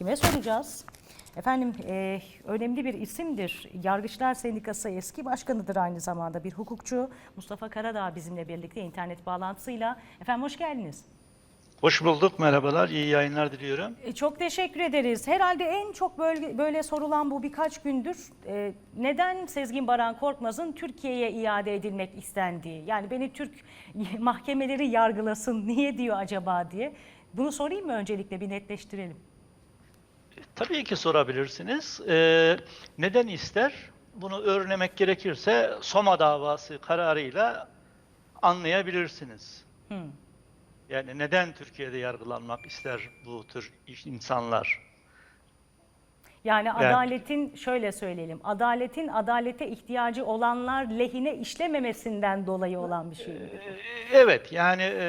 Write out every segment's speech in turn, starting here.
Kime soracağız? Efendim e, önemli bir isimdir. Yargıçlar Sendikası eski başkanıdır aynı zamanda bir hukukçu. Mustafa Karadağ bizimle birlikte internet bağlantısıyla. Efendim hoş geldiniz. Hoş bulduk, merhabalar, iyi yayınlar diliyorum. E, çok teşekkür ederiz. Herhalde en çok böyle, böyle sorulan bu birkaç gündür e, neden Sezgin Baran Korkmaz'ın Türkiye'ye iade edilmek istendiği. Yani beni Türk mahkemeleri yargılasın niye diyor acaba diye. Bunu sorayım mı öncelikle bir netleştirelim. Tabii ki sorabilirsiniz. Ee, neden ister? Bunu öğrenmek gerekirse Soma davası kararıyla anlayabilirsiniz. Hmm. Yani neden Türkiye'de yargılanmak ister bu tür insanlar? Yani adaletin şöyle söyleyelim. Adaletin adalete ihtiyacı olanlar lehine işlememesinden dolayı olan bir şey. mi? Ee, Evet, yani e,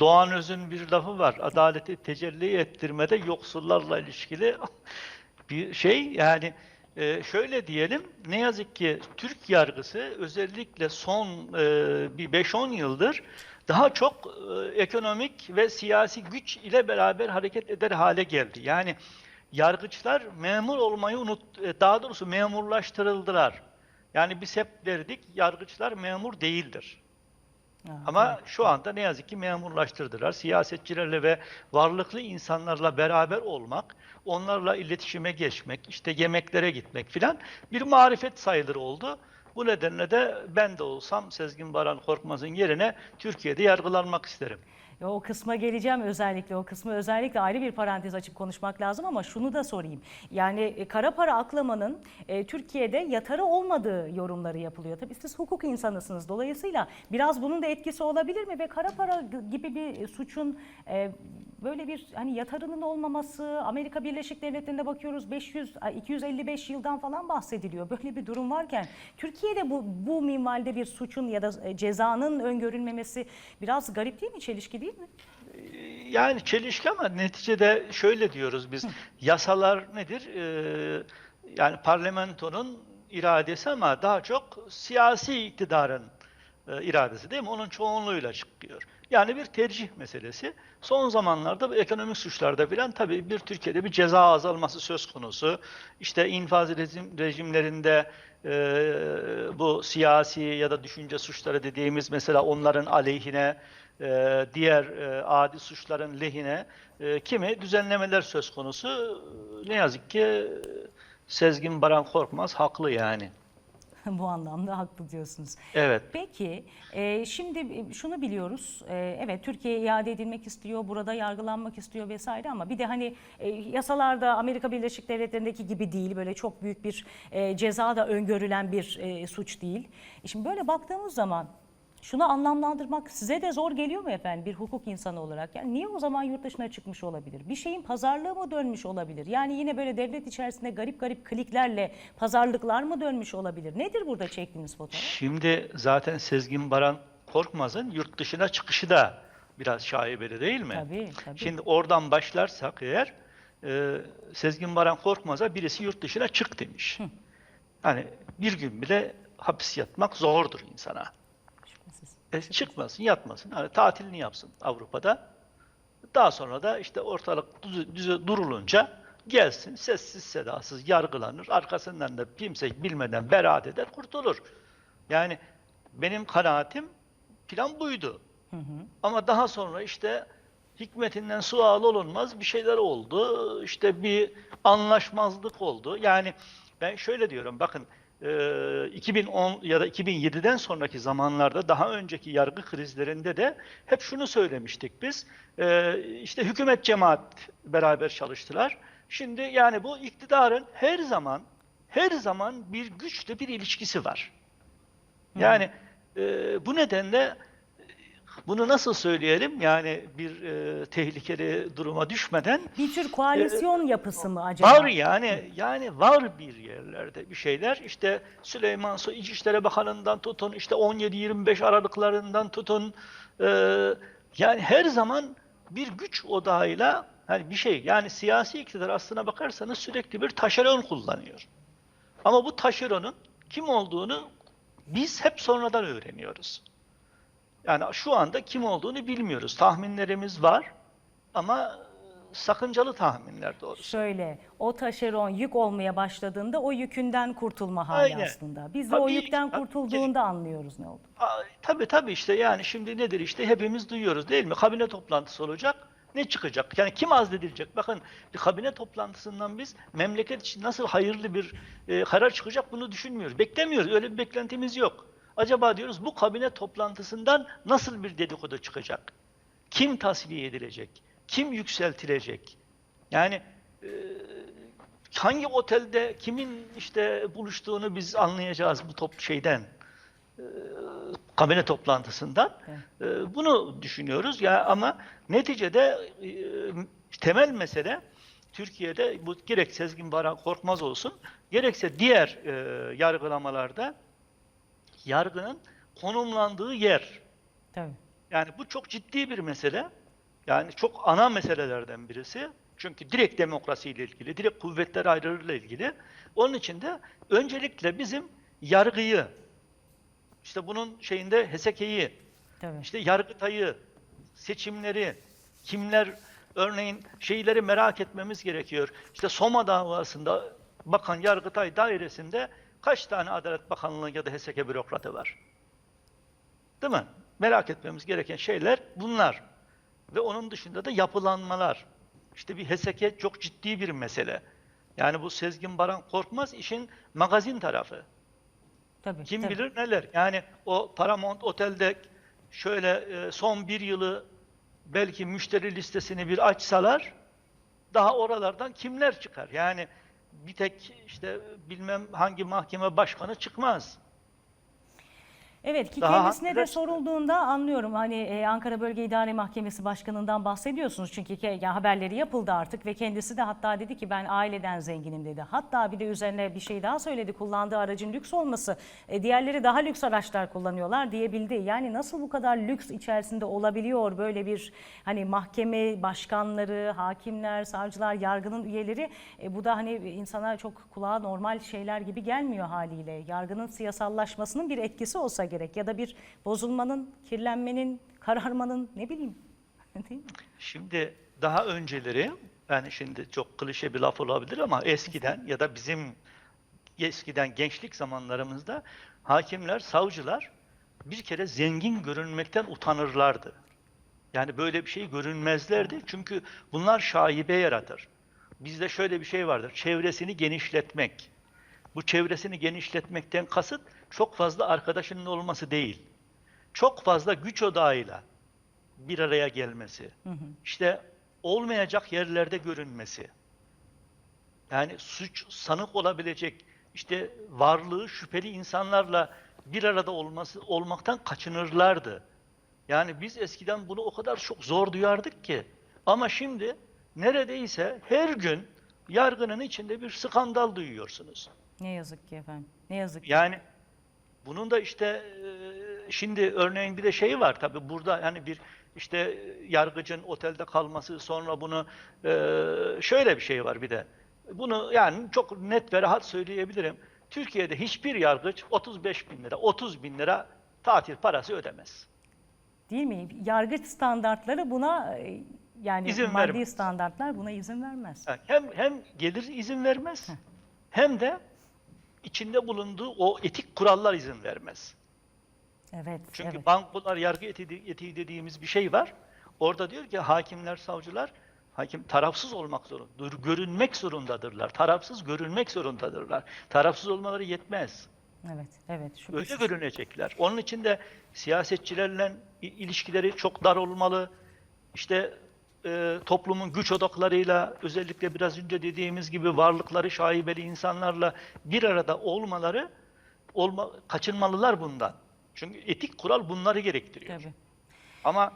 Doğan Öz'ün bir lafı var. Adaleti tecelli ettirmede yoksullarla ilişkili bir şey. Yani e, şöyle diyelim, ne yazık ki Türk yargısı özellikle son e, bir 5-10 yıldır daha çok e, ekonomik ve siyasi güç ile beraber hareket eder hale geldi. Yani yargıçlar memur olmayı unut, e, daha doğrusu memurlaştırıldılar. Yani biz hep derdik yargıçlar memur değildir. Ha, Ama şu anda ne yazık ki memurlaştırdılar. Siyasetçilerle ve varlıklı insanlarla beraber olmak, onlarla iletişime geçmek, işte yemeklere gitmek filan bir marifet sayılır oldu. Bu nedenle de ben de olsam Sezgin Baran Korkmaz'ın yerine Türkiye'de yargılanmak isterim. O kısma geleceğim özellikle. O kısmı özellikle ayrı bir parantez açıp konuşmak lazım ama şunu da sorayım. Yani e, kara para aklamanın e, Türkiye'de yatarı olmadığı yorumları yapılıyor. Tabii siz hukuk insanısınız. Dolayısıyla biraz bunun da etkisi olabilir mi? Ve kara para gibi bir suçun e, böyle bir hani yatarının olmaması, Amerika Birleşik Devletleri'nde bakıyoruz 500 ay, 255 yıldan falan bahsediliyor. Böyle bir durum varken Türkiye'de bu bu minvalde bir suçun ya da e, cezanın öngörülmemesi biraz garip değil mi? Çelişki değil mi? Yani çelişki ama neticede şöyle diyoruz biz. Yasalar nedir? Ee, yani parlamentonun iradesi ama daha çok siyasi iktidarın e, iradesi değil mi? Onun çoğunluğuyla çıkıyor. Yani bir tercih meselesi. Son zamanlarda bu ekonomik suçlarda filan tabii bir Türkiye'de bir ceza azalması söz konusu. İşte infaz rejim, rejimlerinde e, bu siyasi ya da düşünce suçları dediğimiz mesela onların aleyhine e, diğer e, adi suçların lehine e, kimi düzenlemeler söz konusu. Ne yazık ki Sezgin Baran Korkmaz haklı yani. Bu anlamda haklı diyorsunuz. Evet. Peki e, şimdi şunu biliyoruz. E, evet Türkiye iade edilmek istiyor, burada yargılanmak istiyor vesaire ama bir de hani e, yasalarda Amerika Birleşik Devletleri'ndeki gibi değil. Böyle çok büyük bir e, ceza da öngörülen bir e, suç değil. E, şimdi böyle baktığımız zaman şunu anlamlandırmak size de zor geliyor mu efendim bir hukuk insanı olarak? Yani niye o zaman yurt dışına çıkmış olabilir? Bir şeyin pazarlığı mı dönmüş olabilir? Yani yine böyle devlet içerisinde garip garip kliklerle pazarlıklar mı dönmüş olabilir? Nedir burada çektiğiniz fotoğraf? Şimdi zaten Sezgin Baran Korkmaz'ın yurt dışına çıkışı da biraz şaibeli değil mi? Tabii, tabii. Şimdi oradan başlarsak eğer e, Sezgin Baran Korkmaz'a birisi yurt dışına çık demiş. Hani bir gün bile hapis yatmak zordur insana. E, çıkmasın, yatmasın. Hani tatilini yapsın Avrupa'da. Daha sonra da işte ortalık düze, düze durulunca gelsin sessiz sedasız yargılanır. Arkasından da kimse bilmeden beraat eder, kurtulur. Yani benim kanaatim plan buydu. Ama daha sonra işte hikmetinden sual olunmaz bir şeyler oldu. İşte bir anlaşmazlık oldu. Yani ben şöyle diyorum bakın 2010 ya da 2007'den sonraki zamanlarda daha önceki yargı krizlerinde de hep şunu söylemiştik biz. E, işte hükümet cemaat beraber çalıştılar. Şimdi yani bu iktidarın her zaman her zaman bir güçle bir ilişkisi var. Yani e, bu nedenle bunu nasıl söyleyelim? Yani bir e, tehlikeli duruma düşmeden Bir tür koalisyon yapısı mı acaba? var yani yani var bir yerlerde bir şeyler. İşte Süleyman Soy İçişleri Bakanı'ndan tutun işte 17-25 Aralıklarından tutun e, yani her zaman bir güç odağıyla hani bir şey yani siyasi iktidar aslına bakarsanız sürekli bir taşeron kullanıyor. Ama bu taşeronun kim olduğunu biz hep sonradan öğreniyoruz. Yani şu anda kim olduğunu bilmiyoruz. Tahminlerimiz var ama sakıncalı tahminler doğrusu. Şöyle, o taşeron yük olmaya başladığında o yükünden kurtulma hali Aynen. aslında. Biz de o Tabii, yükten tabii. kurtulduğunda anlıyoruz ne oldu. Tabii tabii işte yani şimdi nedir işte hepimiz duyuyoruz değil mi? Kabine toplantısı olacak. Ne çıkacak? Yani kim azledilecek? Bakın bir kabine toplantısından biz memleket için nasıl hayırlı bir e, karar çıkacak bunu düşünmüyoruz. Beklemiyoruz. Öyle bir beklentimiz yok. Acaba diyoruz bu kabine toplantısından nasıl bir dedikodu çıkacak? Kim tasfiye edilecek? Kim yükseltilecek? Yani e, hangi otelde kimin işte buluştuğunu biz anlayacağız bu top şeyden kabine toplantısından. Ee, Bunu düşünüyoruz ya ama neticede e, temel mesele Türkiye'de bu gerek Sezgin Baran Korkmaz olsun gerekse diğer e, yargılamalarda yargının konumlandığı yer. Tabii. Yani bu çok ciddi bir mesele. Yani çok ana meselelerden birisi. Çünkü direkt demokrasiyle ilgili, direkt kuvvetler ayrılığıyla ilgili. Onun için de öncelikle bizim yargıyı, işte bunun şeyinde HESEK'yi, Tabii. işte Yargıtay'ı, seçimleri, kimler örneğin şeyleri merak etmemiz gerekiyor. İşte Soma davasında bakan Yargıtay dairesinde kaç tane Adalet Bakanlığı ya da HESEK bürokratı var? Değil mi? Merak etmemiz gereken şeyler bunlar. Ve onun dışında da yapılanmalar. İşte bir HESEK çok ciddi bir mesele. Yani bu Sezgin Baran Korkmaz işin magazin tarafı. Tabii. Kim tabii. bilir neler. Yani o Paramount Otel'de şöyle e, son bir yılı belki müşteri listesini bir açsalar daha oralardan kimler çıkar? Yani bir tek işte bilmem hangi mahkeme başkanı çıkmaz. Evet ki Daha kendisine de sorulduğunda anlıyorum hani e, Ankara Bölge İdare Mahkemesi Başkanı'ndan bahsediyorsunuz çünkü ke- ya haberleri yapıldı artık ve kendisi de hatta dedi ki ben aileden zenginim dedi. Hatta bir de üzerine bir şey daha söyledi kullandığı aracın lüks olması e, diğerleri daha lüks araçlar kullanıyorlar diyebildi. Yani nasıl bu kadar lüks içerisinde olabiliyor böyle bir hani mahkeme başkanları, hakimler, savcılar, yargının üyeleri E, bu da hani insana çok kulağa normal şeyler gibi gelmiyor haliyle. Yargının siyasallaşmasının bir etkisi olsa gerek ya da bir bozulmanın, kirlenmenin, kararmanın ne bileyim. Değil mi? Şimdi daha önceleri yani şimdi çok klişe bir laf olabilir ama eskiden ya da bizim eskiden gençlik zamanlarımızda hakimler, savcılar bir kere zengin görünmekten utanırlardı. Yani böyle bir şey görünmezlerdi. Çünkü bunlar şaibe yaratır. Bizde şöyle bir şey vardır. Çevresini genişletmek. Bu çevresini genişletmekten kasıt çok fazla arkadaşının olması değil. Çok fazla güç odağıyla bir araya gelmesi. İşte olmayacak yerlerde görünmesi. Yani suç sanık olabilecek işte varlığı şüpheli insanlarla bir arada olması olmaktan kaçınırlardı. Yani biz eskiden bunu o kadar çok zor duyardık ki. Ama şimdi neredeyse her gün yargının içinde bir skandal duyuyorsunuz. Ne yazık ki efendim. Ne yazık ki. Yani bunun da işte şimdi örneğin bir de şey var tabii burada yani bir işte yargıcın otelde kalması sonra bunu şöyle bir şey var bir de. Bunu yani çok net ve rahat söyleyebilirim. Türkiye'de hiçbir yargıç 35 bin lira, 30 bin lira tatil parası ödemez. Değil mi? Yargıç standartları buna yani İzin maddi vermez. standartlar buna izin vermez. Hem hem gelir izin vermez hem de içinde bulunduğu o etik kurallar izin vermez. Evet. Çünkü evet. bankolar yargı etiği, etiği dediğimiz bir şey var. Orada diyor ki hakimler, savcılar hakim tarafsız olmak zorundadır. Görünmek zorundadırlar. Tarafsız görünmek zorundadırlar. Tarafsız olmaları yetmez. Evet, evet. Öyle Şüphesiz. görünecekler. Onun için de siyasetçilerle ilişkileri çok dar olmalı. İşte e, toplumun güç odaklarıyla özellikle biraz önce dediğimiz gibi varlıkları şaibeli insanlarla bir arada olmaları olma, kaçınmalılar bundan. Çünkü etik kural bunları gerektiriyor. Tabii. Ama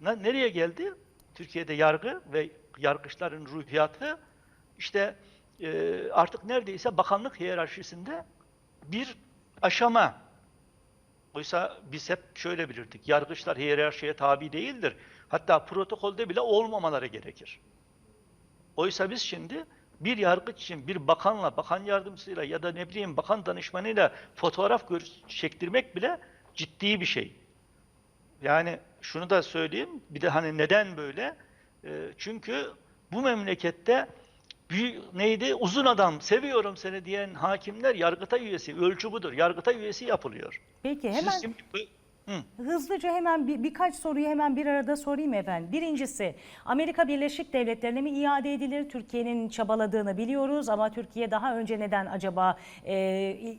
ne- nereye geldi? Türkiye'de yargı ve yargıçların ruhiyatı işte e, artık neredeyse bakanlık hiyerarşisinde bir aşama. Oysa biz hep şöyle bilirdik. Yargıçlar hiyerarşiye tabi değildir. Hatta protokolde bile olmamaları gerekir. Oysa biz şimdi bir yargıç için bir bakanla, bakan yardımcısıyla ya da ne bileyim bakan danışmanıyla fotoğraf çektirmek bile ciddi bir şey. Yani şunu da söyleyeyim, bir de hani neden böyle? Ee, çünkü bu memlekette bir, neydi uzun adam seviyorum seni diyen hakimler Yargıtay üyesi ölçü budur. Yargıtay üyesi yapılıyor. Peki Siz hemen şimdi bu- Hı. hızlıca hemen bir, birkaç soruyu hemen bir arada sorayım efendim. Birincisi Amerika Birleşik Devletleri'ne mi iade edilir? Türkiye'nin çabaladığını biliyoruz ama Türkiye daha önce neden acaba e,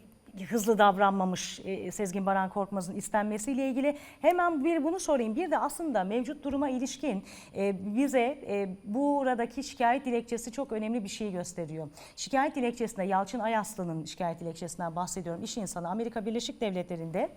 hızlı davranmamış e, Sezgin Baran Korkmaz'ın istenmesiyle ilgili hemen bir bunu sorayım. Bir de aslında mevcut duruma ilişkin e, bize e, buradaki şikayet dilekçesi çok önemli bir şey gösteriyor. Şikayet dilekçesinde Yalçın Ayaslı'nın şikayet dilekçesinden bahsediyorum. İş insanı Amerika Birleşik Devletleri'nde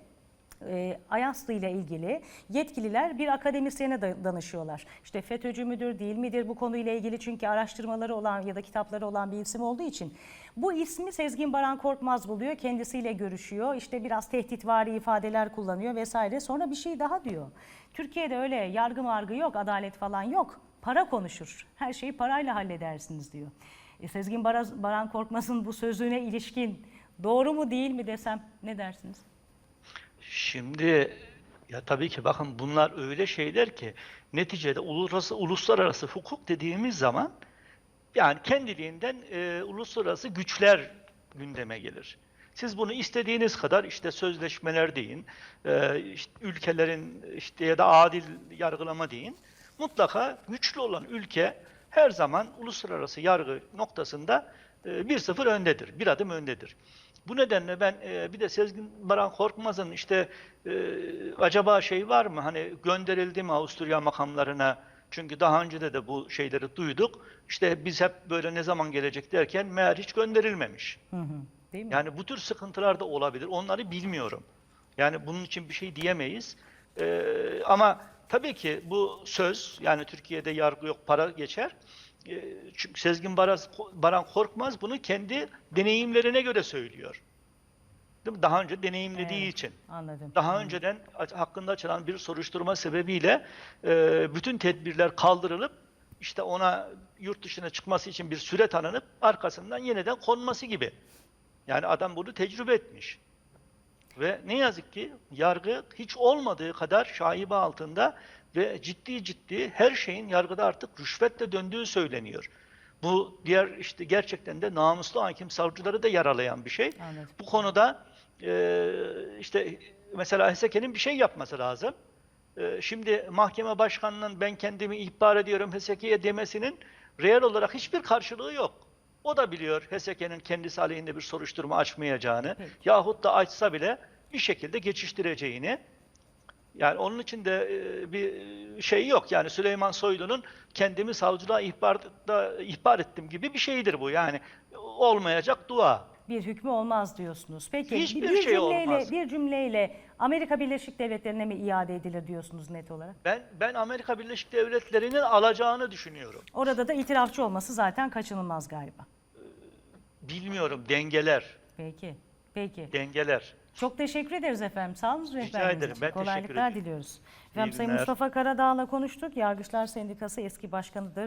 e, Ayaslı ile ilgili yetkililer bir akademisyene da- danışıyorlar. İşte FETÖ'cü müdür değil midir bu konuyla ilgili çünkü araştırmaları olan ya da kitapları olan bir isim olduğu için. Bu ismi Sezgin Baran Korkmaz buluyor, kendisiyle görüşüyor. İşte biraz tehditvari ifadeler kullanıyor vesaire. Sonra bir şey daha diyor. Türkiye'de öyle yargı margı yok, adalet falan yok. Para konuşur. Her şeyi parayla halledersiniz diyor. E, Sezgin Baran Korkmaz'ın bu sözüne ilişkin doğru mu değil mi desem ne dersiniz? Şimdi ya tabii ki bakın bunlar öyle şeyler ki neticede uluslararası, uluslararası hukuk dediğimiz zaman yani kendiliğinden e, uluslararası güçler gündeme gelir. Siz bunu istediğiniz kadar işte sözleşmeler deyin, e, işte ülkelerin işte ya da adil yargılama deyin. Mutlaka güçlü olan ülke her zaman uluslararası yargı noktasında 1-0 öndedir, bir adım öndedir. Bu nedenle ben e, bir de Sezgin Baran Korkmaz'ın işte e, acaba şey var mı hani gönderildi mi Avusturya makamlarına çünkü daha önce de de bu şeyleri duyduk. İşte biz hep böyle ne zaman gelecek derken meğer hiç gönderilmemiş. Hı hı. Değil mi? Yani bu tür sıkıntılar da olabilir. Onları bilmiyorum. Yani bunun için bir şey diyemeyiz. Ee, ama tabii ki bu söz yani Türkiye'de yargı yok para geçer. Ee, çünkü Sezgin Baran Korkmaz bunu kendi deneyimlerine göre söylüyor. Değil mi? Daha önce deneyimlediği Evet. için. Anladım. Daha önceden hakkında açılan bir soruşturma sebebiyle e, bütün tedbirler kaldırılıp işte ona yurt dışına çıkması için bir süre tanınıp arkasından yeniden konması gibi. Yani adam bunu tecrübe etmiş. Ve ne yazık ki yargı hiç olmadığı kadar şaibe altında ve ciddi ciddi her şeyin yargıda artık rüşvetle döndüğü söyleniyor. Bu diğer işte gerçekten de namuslu hakim savcıları da yaralayan bir şey. Anladım. Bu konuda e, işte mesela HSK'nin bir şey yapması lazım. E, şimdi mahkeme başkanının ben kendimi ihbar ediyorum HSK'ye demesinin reel olarak hiçbir karşılığı yok. O da biliyor HSK'nin kendisi aleyhinde bir soruşturma açmayacağını Peki. yahut da açsa bile bir şekilde geçiştireceğini. Yani onun için de bir şey yok. Yani Süleyman Soylu'nun kendimi savcılığa ihbarda, ihbar ettim gibi bir şeydir bu. Yani olmayacak dua. bir hükmü olmaz diyorsunuz. Peki Hiçbir bir, şey cümleyle olmaz. bir cümleyle Amerika Birleşik Devletleri'ne mi iade edilir diyorsunuz net olarak? Ben ben Amerika Birleşik Devletleri'nin alacağını düşünüyorum. Orada da itirafçı olması zaten kaçınılmaz galiba. Bilmiyorum dengeler, Peki. Peki. dengeler. Çok teşekkür ederiz efendim. Sağ olun rehberliğiniz ederim. Ben teşekkür Kolaylıklar diliyoruz. Efendim Sayın günler. Mustafa Karadağ'la konuştuk. Yargıçlar Sendikası eski başkanıdır.